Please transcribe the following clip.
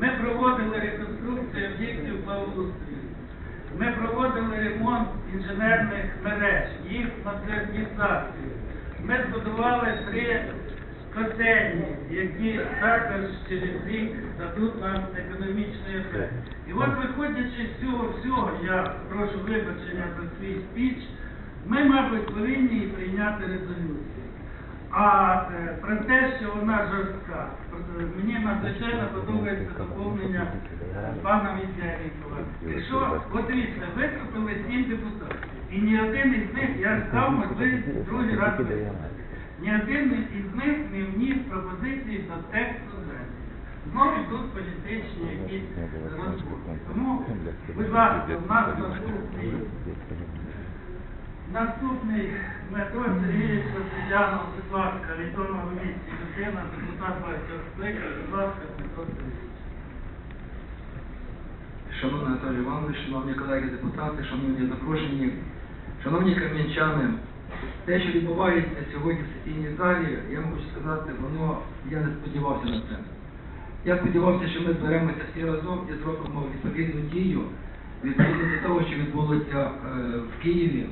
Ми проводили реконструкцію об'єктів благоустрою. Ми проводили ремонт інженерних мереж, їх модернізацію. Ми збудували три котельні, які також через рік дадуть нам економічний ефект. І от виходячи з цього всього, я прошу вибачення за свій спіч, ми, мабуть, повинні прийняти резолюцію. А е, про те, що вона жорстка, мені надзвичайно подобається доповнення пана Вітярікова. Якщо, от дивіться, виступили сім депутатів, і ні один із них, я дав можливість другий раз ні один із них не вніс пропозиції до тексту звернення. Знову тут політичні якісь розборки. Тому, будь ласка, у нас наступний Наступний Дмитро Сергійович Василянов, будь ласка, відома людина, депутат багатьох будь ласка, Дмитро Сергійович. Шановний Анатолій Іванович, шановні колеги депутати, шановні запрошені, шановні кам'янчани, те, що відбувається сьогодні в сесійній залі, я вам хочу сказати, воно я не сподівався на це. Я сподівався, що ми зберемося всі разом і зробимо відповідну дію відповідно до того, що відбулося е, в Києві